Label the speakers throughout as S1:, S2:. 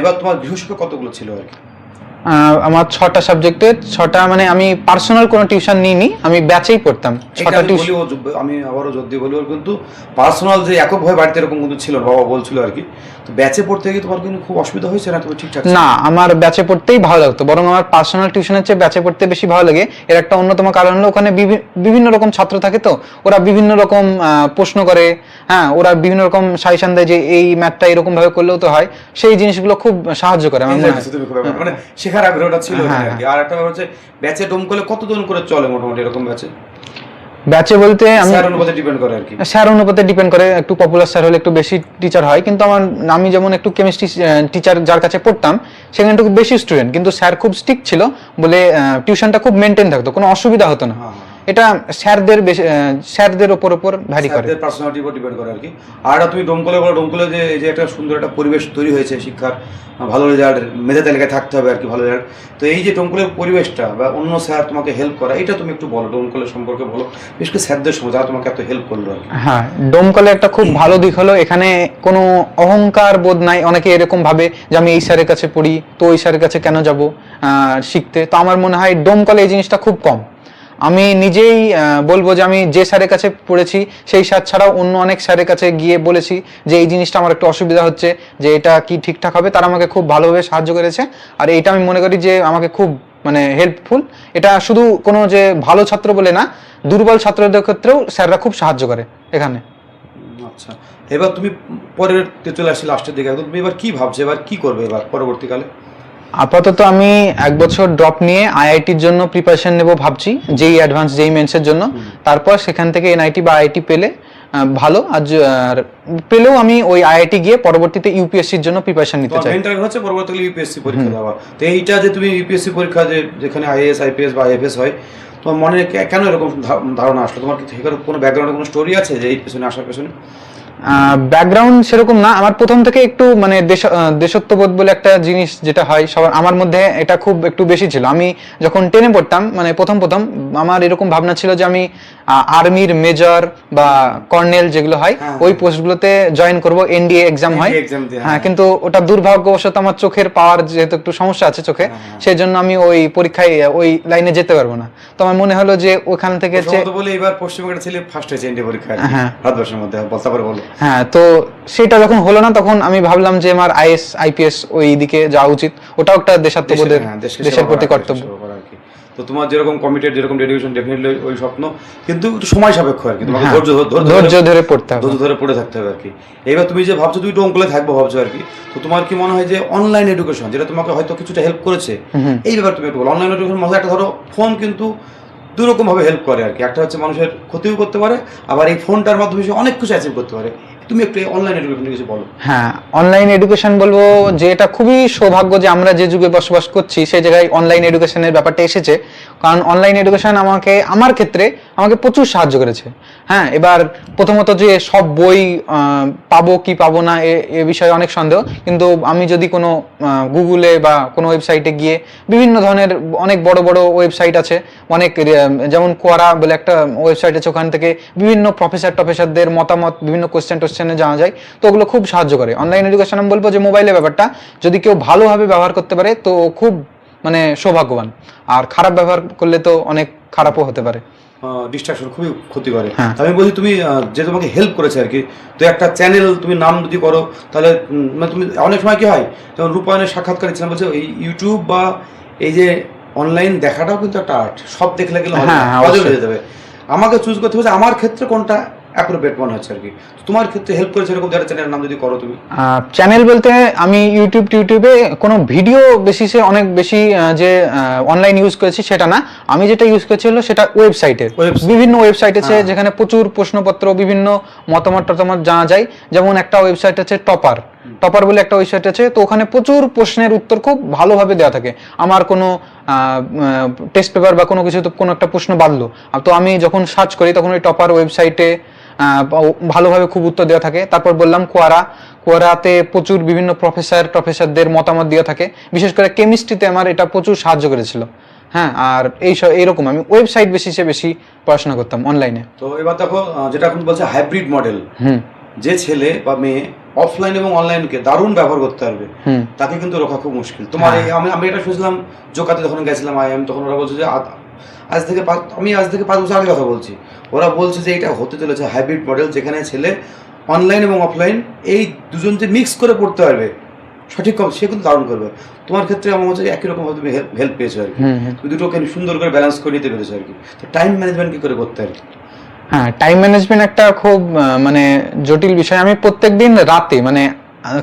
S1: এবার তোমার গৃহশিক্ষক কতগুলো ছিল আর কি?
S2: আমার ছটা সাবজেক্টে ছটা মানে আমি পার্সোনাল কোনো টিউশন নিইনি, আমি ব্যাচেই পড়তাম। ছটা
S1: আমি
S2: টিউশন
S1: আবারও যদি বলি ওর কিন্তু পার্সোনাল যে এককভাবে বাড়িতে এরকম কিন্তু ছিল বাবা বলছিল আর কি। তো ব্যাচে পড়তে গিয়ে তোমার কিন্তু খুব অসুবিধা হয়েছে না? তুমি ঠিকঠাক
S2: না আমার ব্যাচে পড়তেই ভালো লাগতো বরং আমার পার্সোনাল টিউশনের চেয়ে ব্যাচে পড়তে বেশি ভালো লাগে। এর একটা অন্যতম কারণ হলো ওখানে বিভিন্ন রকম ছাত্র থাকে তো ওরা বিভিন্ন রকম প্রশ্ন করে হ্যাঁ ওরা বিভিন্ন রকম সাজেশন দেয় যে এই ম্যাথটা এরকম ভাবে করলেও তো হয়। সেই জিনিসগুলো খুব সাহায্য করে আমার মনে হয়।
S1: মানে শেখার আগ্রহটা ছিল
S2: হ্যাঁ,
S1: আর একটা ব্যাপার হচ্ছে ব্যাচে ডোম করলে কতজন করে চলে মোটামুটি এরকম ব্যাচে
S2: ব্যাচে বলতে আমি
S1: স্যার অনুপাতে ডিপেন্ড করে আর কি
S2: স্যার অনুপাতে ডিপেন্ড করে একটু পপুলার স্যার হলে একটু বেশি টিচার হয় কিন্তু আমার আমি যেমন একটু কেমিস্ট্রি টিচার যার কাছে পড়তাম সেখানে একটু বেশি স্টুডেন্ট কিন্তু স্যার খুব স্ট্রিক্ট ছিল বলে টিউশনটা খুব মেনটেন থাকতো কোনো অসুবিধা হতো না
S1: হ্যাঁ, হ্যাঁ।
S2: এটা স্যারদের স্যারদের ওপর ওপর ভ্যারি করে।
S1: পার্সোনালিটির উপর ডিপেন্ড করে আর কি আর তুমি ডোমকলে বলো ডোমকলে যে এই যে একটা সুন্দর একটা পরিবেশ তৈরি হয়েছে শিক্ষার ভালো রেজাল্ট মেধা তালিকায় থাকতে হবে আর কি ভালো রেজাল্ট তো এই যে ডোমকলের পরিবেশটা বা অন্য স্যার তোমাকে হেল্প করা এটা তুমি একটু বলো ডোমকলের সম্পর্কে বলো। বিশেষ করে স্যারদের সময় যারা তোমাকে এত হেল্প করল আর কি
S2: হ্যাঁ ডোমকলে একটা খুব ভালো দিক হলো। এখানে কোনো অহংকার বোধ নাই। অনেকে এরকম ভাবে যে আমি এই স্যারের কাছে পড়ি তো ওই স্যারের কাছে কেন যাব শিখতে? তো আমার মনে হয় ডোমকলে এই জিনিসটা খুব কম। আমি নিজেই বলব যে আমি যে স্যারের কাছে পড়েছি, সেই স্যার ছাড়াও অন্য অনেক স্যারের কাছে গিয়ে বলেছি যে এই জিনিসটা আমার একটু অসুবিধা হচ্ছে, যে এটা কি ঠিকঠাক হবে, তারা আমাকে খুব ভালোভাবে সাহায্য করেছে। আর এইটা আমি মনে করি যে আমাকে খুব মানে হেল্পফুল এটা শুধু কোনো যে ভালো ছাত্র বলে না, দুর্বল ছাত্রদের ক্ষেত্রেও স্যাররা খুব সাহায্য করে এখানে।
S1: আচ্ছা এবার তুমি পরের চলে আসছি লাস্টের দিকে। তুমি এবার কি ভাবছ? এবার কি করবে এবার পরবর্তীকালে?
S2: আপাতত আমি এক বছর ড্রপ নিয়ে আইআইটির জন্য প্রিপারেশন নেব ভাবছি যেই অ্যাডভান্স যেই মেন্সের জন্য। তারপর সেখান থেকে এনআইটি বা আইআইটি পেলে ভালো। আর পেলেও আমি ওই আইআইটি গিয়ে পরবর্তীতে ইউপিএসসির জন্য প্রিপারেশন নিতে চাই।
S1: টার্গেট হচ্ছে পরবর্তীকালে ইউপিএসসি পরীক্ষা দেওয়া। তো এইটা যে তুমি ইউপিএসসি পরীক্ষা যে যেখানে আইএএস আইপিএস বা আইএফএস হয় তোমার মনে কেন এরকম ধারণা আসলো? তোমার কি কোনো ব্যাকগ্রাউন্ডে কোনো স্টোরি আছে যে এই পেছনে আসার পেছনে?
S2: ব্যাকগ্রাউন্ড সেরকম না। আমার প্রথম থেকে একটু মানে দেশ দেশত্ববোধ বলে একটা জিনিস যেটা হয় সবার আমার মধ্যে এটা খুব একটু বেশি ছিল। আমি যখন টেনে পড়তাম মানে প্রথম প্রথম আমার এরকম ভাবনা ছিল যে আমি আর্মির মেজর বা কর্নেল যেগুলো হয়
S1: হ্যাঁ।
S2: ওই পোস্টগুলোতে জয়েন করব এনডিএ এক্সাম হয়। হ্যাঁ
S1: হ্যাঁ।
S2: কিন্তু ওটা দুর্ভাগ্যবশত আমার চোখের পাওয়ার যেহেতু একটু সমস্যা আছে চোখে
S1: হ্যাঁ,
S2: সেই জন্য আমি ওই পরীক্ষায় ওই লাইনে যেতে পারব না। তো আমার মনে হলো যে ওখান থেকে
S1: বলে এবার পশ্চিমবঙ্গের ছেলে ফার্স্ট হয়েছে এনডি পরীক্ষায়।
S2: হ্যাঁ।
S1: ভারতবর্ষের মধ্যে বলতে পারে বলো।
S2: হ্যাঁ তো সেটা যখন হলো না তখন আমি ভাবলাম যে আমার আইএস আইপিএস ওই দিকে যাওয়া উচিত। ওটাও একটা দেশাত্মবোধের
S1: হ্যাঁ,
S2: দেশের প্রতি কর্তব্য।
S1: তো তোমার যেরকম কমিটেড যেরকম ডেডিকেশন ডেফিনেটলি ওই স্বপ্ন কিন্তু একটু সময় সাপেক্ষ আর কি। তোমাকে
S2: হ্যাঁ,
S1: ধৈর্য ধৈর্য
S2: ধরে পড়তে হবে।
S1: ধৈর্য ধরে পড়ে থাকতে হবে আর কি। এবার তুমি যে ভাবছ তুমি ডোমকলে থাকব ভাবছ আর কি। তো তোমার কি মনে হয় যে অনলাইন এডুকেশন যেটা তোমাকে হয়তো কিছুটা হেল্প করেছে এই ব্যাপার তুমি একটু বলো। অনলাইন এডুকেশন মধ্যে একটা ধরো ফোন কিন্তু দুরকম ভাবে হেল্প করে আর কি। একটা হচ্ছে মানুষের ক্ষতিও করতে পারে, আবার এই ফোনটার মাধ্যমে সে অনেক কিছু অ্যাচিভ করতে পারে। তুমি একটু অনলাইন এডুকেশন কিছু বলো।
S2: হ্যাঁ অনলাইন এডুকেশন বলব যে এটা খুবই সৌভাগ্য যে আমরা যে যুগে বসবাস করছি, সেই জায়গায় অনলাইন এডুকেশনের ব্যাপারটা এসেছে। কারণ অনলাইন এডুকেশন আমাকে, আমার ক্ষেত্রে আমাকে প্রচুর সাহায্য করেছে। হ্যাঁ এবার প্রথমত যে সব বই পাবো কি পাবো না এ- বিষয়ে অনেক সন্দেহ। কিন্তু আমি যদি কোনো গুগলে বা কোনো ওয়েবসাইটে গিয়ে বিভিন্ন ধরনের অনেক বড় বড় ওয়েবসাইট আছে, অনেক যেমন কোয়ারা বলে একটা ওয়েবসাইট আছে, ওখান থেকে বিভিন্ন প্রফেসর টফেসরদের মতামত, বিভিন্ন কোশ্চেন টোশ্চেনে জানা যায়, তো ওগুলো খুব সাহায্য করে। অনলাইন এডুকেশন আমি বলব যে মোবাইলের ব্যাপারটা, যদি কেউ ভালোভাবে ব্যবহার করতে পারে, তো খুব মানে সৌভাগ্যবান। আর খারাপ ব্যবহার করলে তো অনেক খারাপও হতে পারে।
S1: ডিস্ট্রাকশন খুবই ক্ষতি করে
S2: হ্যাঁ।
S1: আমি বলছি তুমি যে তোমাকে হেল্প করেছে আর কি তো একটা চ্যানেল তুমি নাম যদি করো তাহলে মানে তুমি অনেক সময় কি হয় যেমন রূপায়ণের সাক্ষাৎকার ইচ্ছা বলছে এই ইউটিউব বা এই যে অনলাইন দেখাটাও কিন্তু একটা আর্ট সব দেখলে গেলে
S2: হ্যাঁ, হ্যাঁ।
S1: হয়ে যাবে আমাকে চুজ করতে হবে আমার ক্ষেত্রে কোনটা অ্যাপ্রোপ্রিয়েট মনে হচ্ছে আর কি। তোমার ক্ষেত্রে হেল্প করেছে এরকম যারা চ্যানেলের নাম যদি করো তুমি?
S2: চ্যানেল বলতে আমি ইউটিউব টিউটিউবে কোনো ভিডিও বেসিসে অনেক বেশি যে অনলাইন ইউজ করেছি সেটা না। আমি যেটা ইউজ করেছি হলো সেটা ওয়েবসাইটে। বিভিন্ন ওয়েবসাইট আছে
S1: হ্যাঁ।
S2: যেখানে প্রচুর প্রশ্নপত্র বিভিন্ন মতামত টতামত জানা যায়। যেমন একটা ওয়েবসাইট আছে টপার টপার বলে একটা ওয়েবসাইট আছে তো ওখানে প্রচুর প্রশ্নের উত্তর খুব ভালোভাবে দেওয়া থাকে। আমার কোনো টেস্ট পেপার বা কোনো কিছু কোনো একটা প্রশ্ন আর তো আমি যখন সার্চ করি তখন ওই টপার ওয়েবসাইটে ভালোভাবে খুব উত্তর দেওয়া থাকে। তারপর বললাম কোয়ারা। কোয়ারাতে প্রচুর বিভিন্ন প্রফেসর প্রফেসরদের মতামত দেওয়া থাকে। বিশেষ করে কেমিস্ট্রিতে আমার এটা প্রচুর সাহায্য করেছিল। হ্যাঁ আর এই সব এইরকম। আমি ওয়েবসাইট বেসিসে বেশি পড়াশোনা করতাম অনলাইনে
S1: তো এবার দেখো যেটা এখন বলছে হাইব্রিড মডেল
S2: হুম।
S1: যে ছেলে বা মেয়ে অফলাইন এবং অনলাইনকে দারুণ ব্যবহার করতে পারবে তাকে কিন্তু রক্ষা খুব মুশকিল। তোমার এই আমি আমি এটা শুনছিলাম জোকাতে যখন গেছিলাম আই এম তখন ওরা বলছে যে আজ থেকে পাঁচ আমি আজ থেকে পাঁচ বছর আগে কথা বলছি। ওরা বলছে যে এটা হতে চলেছে হাইব্রিড মডেল যেখানে ছেলে অনলাইন এবং অফলাইন এই দুজন যে মিক্স করে পড়তে পারবে সঠিক কম সে কিন্তু দারুণ করবে। তোমার ক্ষেত্রে আমার মনে হচ্ছে একই রকম তুমি হেল্প পেয়েছ আর কি। তুমি দুটোকে সুন্দর করে ব্যালেন্স করে নিতে পেরেছ আর কি। তো টাইম ম্যানেজমেন্ট কি করে করতে আর কি?
S2: হ্যাঁ টাইম ম্যানেজমেন্ট একটা খুব মানে জটিল বিষয়। আমি প্রত্যেকদিন রাতে মানে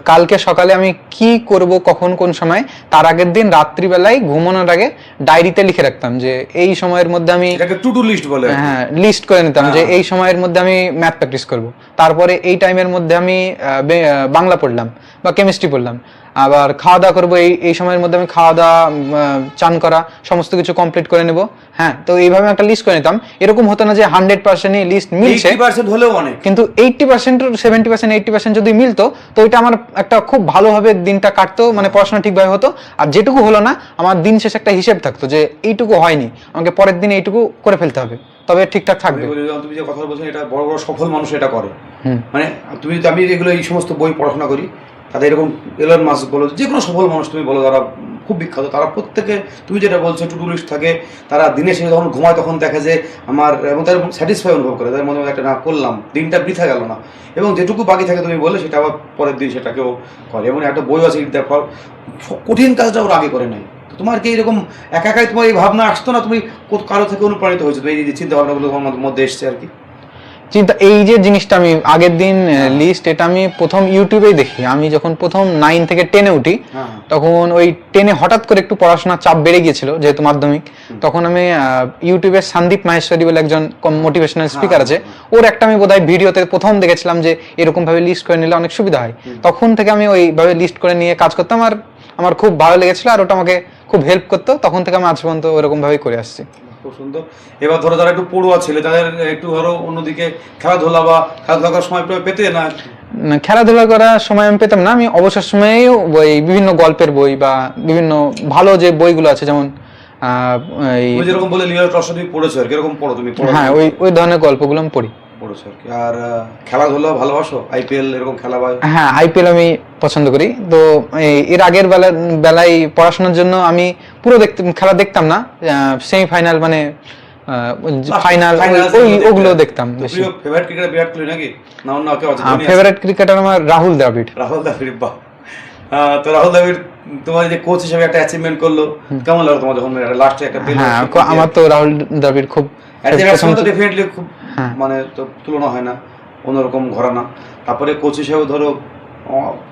S2: কালকে সকালে আমি কি করব কখন কোন সময় তার আগের দিন রাত্রিবেলায় ঘুমানোর আগে ডায়েরিতে লিখে রাখতাম যে এই সময়ের মধ্যে আমি
S1: টু টু লিস্ট বলে।
S2: হ্যাঁ লিস্ট করে নিতাম যে
S1: হ্যাঁ।
S2: এই সময়ের মধ্যে আমি ম্যাথ প্র্যাকটিস করব। তারপরে এই টাইমের মধ্যে আমি বাংলা পড়লাম বা কেমিস্ট্রি পড়লাম। আবার খাওয়া দাওয়া করব এই এই সময়ের মধ্যে আমি খাওয়া দাওয়া চান করা সমস্ত কিছু কমপ্লিট করে নেব। হ্যাঁ তো এইভাবে একটা লিস্ট করে নিতাম। এরকম হতো না যে হান্ড্রেড পার্সেন্টই লিস্ট মিলছে
S1: হলেও অনেক।
S2: কিন্তু eighty percent seventy percent eighty percent যদি মিলতো তো এটা আমার একটা খুব ভালোভাবে দিনটা কাটতো মানে পড়াশোনা ঠিকভাবে হতো। আর যেটুকু হলো না আমার দিন শেষে একটা হিসেব থাকতো যে এইটুকু হয়নি আমাকে পরের দিন এইটুকু করে ফেলতে হবে। তবে ঠিকঠাক থাকবে।
S1: তুমি যে কথা বলছো এটা বড় বড় সফল মানুষ এটা করে। মানে তুমি যদি আমি এগুলো এই সমস্ত বই পড়াশোনা করি তাদের এরকম এলন মাস বলো যে কোনো সফল মানুষ তুমি বলো তারা খুব বিখ্যাত, তারা প্রত্যেকে, তুমি যেটা বলছো টু লিস্ট থাকে, তারা দিনে শেষে যখন ঘুমায় তখন দেখে যে আমার, এবং তার স্যাটিসফাই অনুভব করে, তাদের মনে একটা, না, করলাম, দিনটা বৃথা গেল না। এবং যেটুকু বাকি থাকে তুমি বলে সেটা আবার পরের দিন সেটাকেও করে। এবং একটা বই আছে দেখো কঠিন কাজটা ওরা আগে করে নাই তোমার কি এরকম একা একাই তোমার এই ভাবনা আসতো না, তুমি কারও থেকে অনুপ্রাণিত হয়েছো? এই চিন্তা ভাবনাগুলো তোমার মধ্যে এসছে আর কি?
S2: চিন্তা এই যে জিনিসটা আমি আগের দিন লিস্ট এটা আমি প্রথম ইউটিউবেই দেখি। আমি যখন প্রথম নাইন থেকে টেনে উঠি
S1: হ্যাঁ।
S2: তখন ওই টেনে হঠাৎ করে একটু পড়াশোনার চাপ বেড়ে গিয়েছিল যেহেতু মাধ্যমিক। তখন আমি ইউটিউবে সন্দীপ মাহেশ্বরী বলে একজন মোটিভেশনাল স্পিকার আছে ওর একটা আমি বোধহয় ভিডিওতে প্রথম দেখেছিলাম যে এরকম ভাবে লিস্ট করে নিলে অনেক সুবিধা হয়। তখন থেকে আমি ওইভাবে লিস্ট করে নিয়ে কাজ করতাম আর আমার খুব ভালো লেগেছিল আর ওটা আমাকে খুব হেল্প করতো। তখন থেকে আমি আজ পর্যন্ত ওরকম ভাবেই করে আসছি।
S1: খুব সুন্দর এবার ধরো যারা একটু পড়ুয়া ছেলে তাদের একটু ধরো অন্যদিকে খেলাধুলা বা খেলাধুলা করার সময় পেতে- না?
S2: না, খেলাধুলা করার সময় আমি পেতাম না। আমি অবসর সময়েও ওই বিভিন্ন গল্পের বই বা বিভিন্ন ভালো যে বইগুলো আছে যেমন
S1: যেরকম বলে লিও টসা তুমি পড়েছো আর কীরকম পড়ো তুমি
S2: হ্যাঁ ওই ওই ধরনের গল্পগুলো আমি পড়ি।
S1: পড়েছো আর কি। আর খেলাধুলা ভালোবাসো? আইপিএল এরকম খেলা বা
S2: হ্যাঁ আইপিএল আমি পছন্দ করি। তো এর আগের বেলা বেলায় পড়াশোনার জন্য আমি পুরো দেখতে খেলা দেখতাম না। সেমিফাইনাল মানে ফাইনাল ওই ওগুলো দেখতাম বেশি।
S1: ফেভারিট ক্রিকেটার বিরাট কোহলি নাকি? না অন্য কেউ আছে?
S2: ফেভারিট ক্রিকেটার আমার রাহুল দ্রাবিড়।
S1: রাহুল দ্রাবিড় বাহ। তো রাহুল দ্রাবিড় তোমার যে কোচ হিসেবে একটা অ্যাচিভমেন্ট করল। কেমন লাগল তোমার যখন লাস্টে একটা
S2: হ্যাঁ আমার তো রাহুল দ্রাবিড় খুব
S1: তো ডেফিনেটলি খুব
S2: হ্যাঁ।
S1: মানে তো তুলনা হয় না অন্যরকম ঘরানা তারপরে কোচ হিসেবে ধরো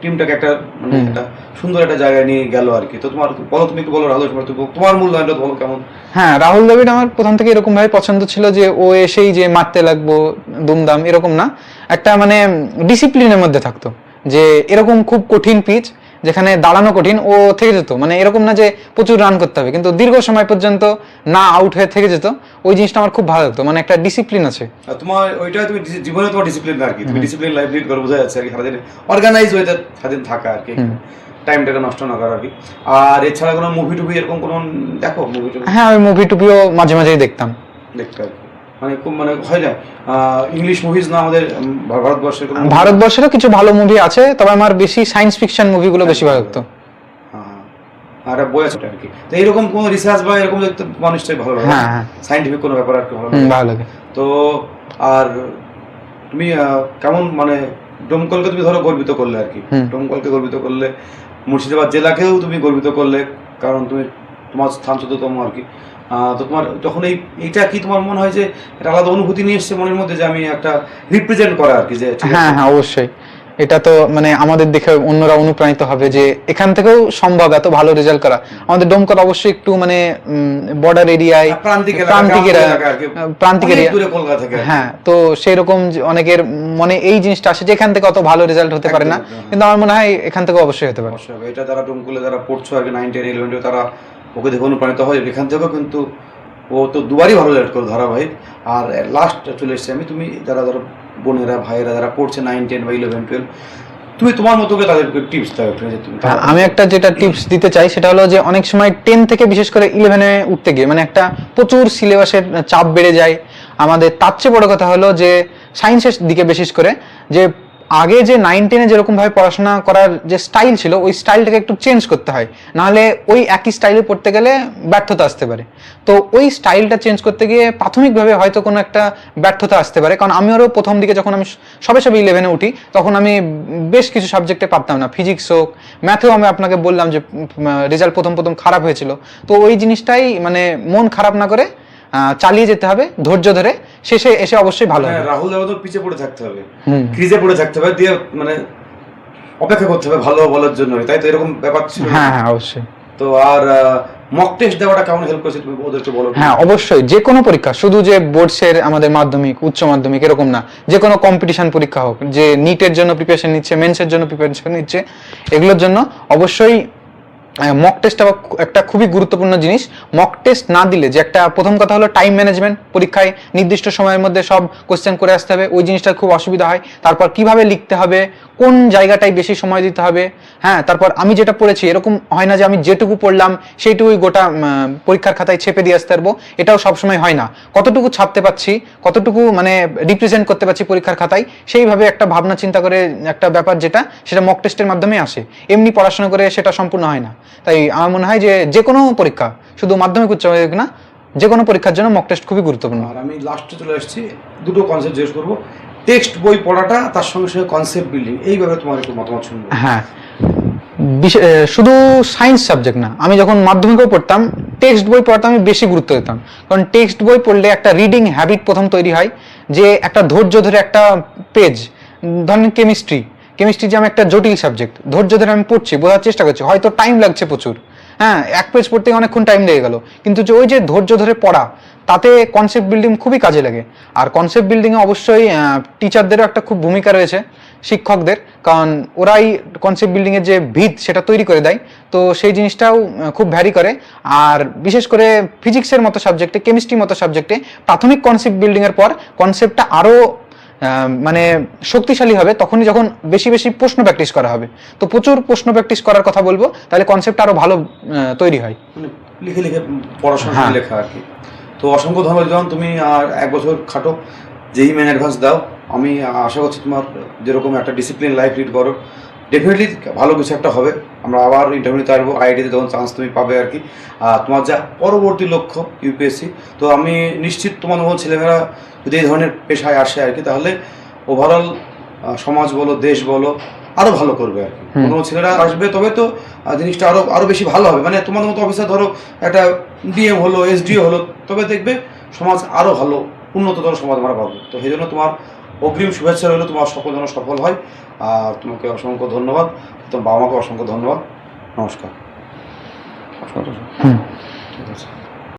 S1: টিমটাকে একটা মানে একটা সুন্দর একটা জায়গায় নিয়ে গেল আর কি। তো তোমার বলো তুমি একটু বলো রাহুল তুমি- তোমার মূল্যায়নটা বলো কেমন?
S2: হ্যাঁ রাহুল দ্রাবিড় আমার প্রথম থেকে এরকম ভাবে পছন্দ ছিল যে ও এসেই যে মারতে লাগবো দুমদাম এরকম না। একটা মানে ডিসিপ্লিনের মধ্যে থাকতো। যে এরকম খুব কঠিন পিচ যেখানে দাঁড়ানো কঠিন ও থেকে যেত। মানে এরকম না যে প্রচুর রান করতে হবে কিন্তু দীর্ঘ সময় পর্যন্ত না আউট হয়ে থেকে যেত। ওই জিনিসটা আমার খুব ভালো লাগতো। মানে একটা ডিসিপ্লিন আছে।
S1: আর তোমার ওইটা তুমি জীবনে তোমার ডিসিপ্লিন আর কি? তুমি ডিসিপ্লিন লাইফ লিড করে বোঝা যাচ্ছে আর কি সারাদিন অর্গানাইজ ওয়েতে সারাদিন থাকা আর কি। টাইমটাকে নষ্ট না করা আর কি। আর এছাড়া কোনো মুভি টুভি এরকম কোনো দেখো মুভি টুভি
S2: হ্যাঁ ওই মুভি টুভিও মাঝে মাঝেই দেখতাম।
S1: দেখতে মানে মানে হয় না। ইংলিশ মুভিজ না আমাদের ভারতবর্ষের
S2: ভারতবর্ষেরও কিছু ভালো মুভি আছে তবে আমার বেশি সায়েন্স ফিকশন মুভিগুলো বেশি ভালো লাগতো।
S1: হ্যাঁ, আর বই আছে আর কি। তো এইরকম কোনো রিসার্চ বা এরকম মানুষটাই ভালো লাগে
S2: হ্যাঁ, হ্যাঁ।
S1: সাইন্টিফিক কোনো ব্যাপার আর কি ভালো লাগে তো আর তুমি কেমন মানে ডোমকলকে তুমি ধরো গর্বিত করলে আর কি। ডোমকলকে গর্বিত করলে মুর্শিদাবাদ জেলাকেও তুমি গর্বিত করলে কারণ তুমি তোমার স্থান চতুর্থম আর কি। তো তোমার যখন এই এইটা কি তোমার মনে হয় যে একটা আলাদা অনুভূতি নিয়ে এসছে মনের মধ্যে যে আমি একটা রিপ্রেজেন্ট করা আর কি যে
S2: হ্যাঁ হ্যাঁ অবশ্যই। এটা তো মানে আমাদের দেখে অন্যরা অনুপ্রাণিত হবে যে এখান থেকেও সম্ভব এত ভালো রেজাল্ট করা। আমাদের ডোমকল অবশ্যই একটু মানে বর্ডার এরিয়ায়
S1: প্রান্তিক
S2: এরিয়া। হ্যাঁ তো সেই রকম অনেকের মনে এই জিনিসটা আসে যে এখান থেকে অত ভালো রেজাল্ট হতে পারে না। কিন্তু আমার মনে হয় এখান থেকে অবশ্যই হতে পারে।
S1: অবশ্যই এটা যারা ডোমকুলে যারা পড়ছো আর কি নাইন টেন ইলেভেন তারা ওকে দেখে অনুপ্রাণিত হয় এখান থেকেও কিন্তু ও তো দুবারই ভালো রেজাল্ট করে ধারাবাহিক। আর লাস্ট চলে এসছে আমি তুমি যারা ধরো বোনেরা ভাইয়েরা যারা পড়ছে নাইন টেন বা ইলেভেন টুয়েলভ তুমি তোমার মতো তাদেরকে টিপস দাও একটু
S2: হ্যাঁ, আমি একটা যেটা টিপস দিতে চাই সেটা হলো যে অনেক সময় টেন থেকে বিশেষ করে ইলেভেনে উঠতে গিয়ে মানে একটা প্রচুর সিলেবাসের চাপ বেড়ে যায়। আমাদের তার চেয়ে বড় কথা হলো যে সায়েন্সের দিকে বিশেষ করে যে আগে যে নাইন টেনে যেরকম ভাবে পড়াশোনা করার যে স্টাইল ছিল, ওই স্টাইলটাকে একটু চেঞ্জ করতে হয়। নাহলে ওই একই স্টাইলে পড়তে গেলে ব্যর্থতা আসতে পারে। তো ওই স্টাইলটা চেঞ্জ করতে গিয়ে প্রাথমিকভাবে হয়তো কোনো একটা ব্যর্থতা আসতে পারে। কারণ আমি আরও প্রথম দিকে যখন আমি সবে সবে ইলেভেনে উঠি, তখন আমি বেশ কিছু সাবজেক্টে পারতাম না। ফিজিক্স হোক ম্যাথেও আমি আপনাকে বললাম যে রেজাল্ট প্রথম প্রথম খারাপ হয়েছিল। তো ওই জিনিসটাই মানে মন খারাপ না করে চালিয়ে যেতে হবে ধৈর্য ধরে। শেষে এসে অবশ্যই ভালো
S1: মানে
S2: হবে।
S1: রাহুল যাবত পিছিয়ে পড়ে থাকতে হবে। ক্রিজে পড়ে থাকতে হবে দিয়ে মানে অপেক্ষা করতে হবে ভালো বলার জন্য। তাই তো এরকম ব্যাপার ছিল।
S2: হ্যাঁ হ্যাঁ অবশ্যই।
S1: তো আর মক টেস্ট দেওয়াটা কেমন হেল্প করেছে তুমি ওদেরকে বলো।
S2: হ্যাঁ অবশ্যই। যে কোনো পরীক্ষা শুধু যে বোর্ডসের আমাদের মাধ্যমিক উচ্চ মাধ্যমিক এরকম না। যে কোনো কম্পিটিশন পরীক্ষা হোক যে নিটের জন্য প্রিপারেশন নিচ্ছে মেন্সের জন্য প্রিপারেশন নিচ্ছে এগুলোর জন্য অবশ্যই মক টেস্ট একটা খুবই গুরুত্বপূর্ণ জিনিস। মক টেস্ট না দিলে যে একটা প্রথম কথা হলো টাইম ম্যানেজমেন্ট পরীক্ষায় নির্দিষ্ট সময়ের মধ্যে সব কোশ্চেন করে আসতে হবে। ওই জিনিসটা খুব অসুবিধা হয়। তারপর কীভাবে লিখতে হবে? কোন জায়গাটায় বেশি সময় দিতে হবে? হ্যাঁ তারপর আমি যেটা পড়েছি, এরকম হয় না যে আমি যেটুকু পড়লাম, সেইটুকুই গোটা পরীক্ষার খাতায় ছেপে দিয়ে আসতে পারব। এটাও সবসময় হয় না। কতটুকু ছাপতে পারছি, কতটুকু মানে রিপ্রেজেন্ট করতে পারছি পরীক্ষার খাতায়, সেইভাবে একটা ভাবনা চিন্তা করে একটা ব্যাপার যেটা, সেটা মক টেস্টের মাধ্যমে আসে। এমনি পড়াশোনা করে সেটা সম্পূর্ণ হয় না। তাই আমার মনে হয় যে যে কোনো পরীক্ষা শুধু মাধ্যমিক উচ্চ মাধ্যমিক না যে কোনো পরীক্ষার জন্য মক টেস্ট খুবই গুরুত্বপূর্ণ।
S1: আর আমি লাস্টে চলে আসছি দুটো কনসেপ্ট জিজ্ঞেস করব। টেক্সট বই পড়াটা তার সঙ্গে সঙ্গে কনসেপ্ট বিল্ডিং এই ব্যাপারে তোমার একটু মতামত শুনব।
S2: হ্যাঁ। শুধু সায়েন্স সাবজেক্ট না আমি যখন মাধ্যমিকেও পড়তাম টেক্সট বই পড়তে আমি বেশি গুরুত্ব দিতাম। কারণ টেক্সট বই পড়লে একটা রিডিং হ্যাবিট প্রথম তৈরি হয় যে একটা ধৈর্য ধরে একটা পেজ ধরেন কেমিস্ট্রি কেমিস্ট্রি যে আমি একটা জটিল সাবজেক্ট ধৈর্য ধরে আমি পড়ছি, বোঝার চেষ্টা করছি। হয়তো টাইম লাগছে প্রচুর। হ্যাঁ এক পেজ পড়তে অনেকক্ষণ টাইম লেগে গেল। কিন্তু যে ওই যে ধৈর্য ধরে পড়া, তাতে কনসেপ্ট বিল্ডিং খুবই কাজে লাগে। আর কনসেপ্ট বিল্ডিংয়ে অবশ্যই টিচারদেরও একটা খুব ভূমিকা রয়েছে, শিক্ষকদের। কারণ ওরাই কনসেপ্ট বিল্ডিংয়ের যে ভিত, সেটা তৈরি করে দেয়। তো সেই জিনিসটাও খুব ভ্যারি করে। আর বিশেষ করে ফিজিক্সের মতো সাবজেক্টে কেমিস্ট্রির মতো সাবজেক্টে প্রাথমিক কনসেপ্ট বিল্ডিংয়ের পর কনসেপ্টটা আরও মানে শক্তিশালী হবে তখনই যখন বেশি বেশি প্রশ্ন প্র্যাকটিস করা হবে। তো প্রচুর প্রশ্ন প্র্যাকটিস করার কথা বলব তাহলে কনসেপ্ট আরও ভালো তৈরি হয়।
S1: মানে লিখে লিখে পড়াশোনা
S2: হ্যাঁ।
S1: লেখা আর কি। তো অসংখ্য ধন্যবাদ যখন তুমি আর এক বছর খাটো যেই মেন অ্যাডভান্স দাও আমি আশা করছি তোমার যেরকম একটা ডিসিপ্লিন লাইফ লিড করো। ডেফিনেটলি ভালো কিছু একটা হবে। আমরা আবার ইন্টারভিউতে আসব আইডিতে তখন চান্স তুমি পাবে আর কি। আর তোমার যা পরবর্তী লক্ষ্য ইউপিএসসি তো আমি নিশ্চিত তোমার মতো ছেলেমেয়েরা যদি এই ধরনের পেশায় আসে আর কি তাহলে ওভারঅল সমাজ বলো দেশ বলো আরও ভালো করবে আর কি। কোনো ছেলেরা আসবে তবে তো জিনিসটা আরও আরও বেশি ভালো হবে। মানে তোমার মতো অফিসার ধরো একটা ডিএম হলো এসডিও হলো তবে দেখবে সমাজ আরও ভালো উন্নততর সমাজ আমরা পাবো। তো সেই জন্য তোমার অগ্রিম শুভেচ্ছা রইল তোমার সকল যেন সফল হয়। আর তোমাকে অসংখ্য ধন্যবাদ। তোমার বাবা মাকে অসংখ্য ধন্যবাদ। নমস্কার।
S2: হুম।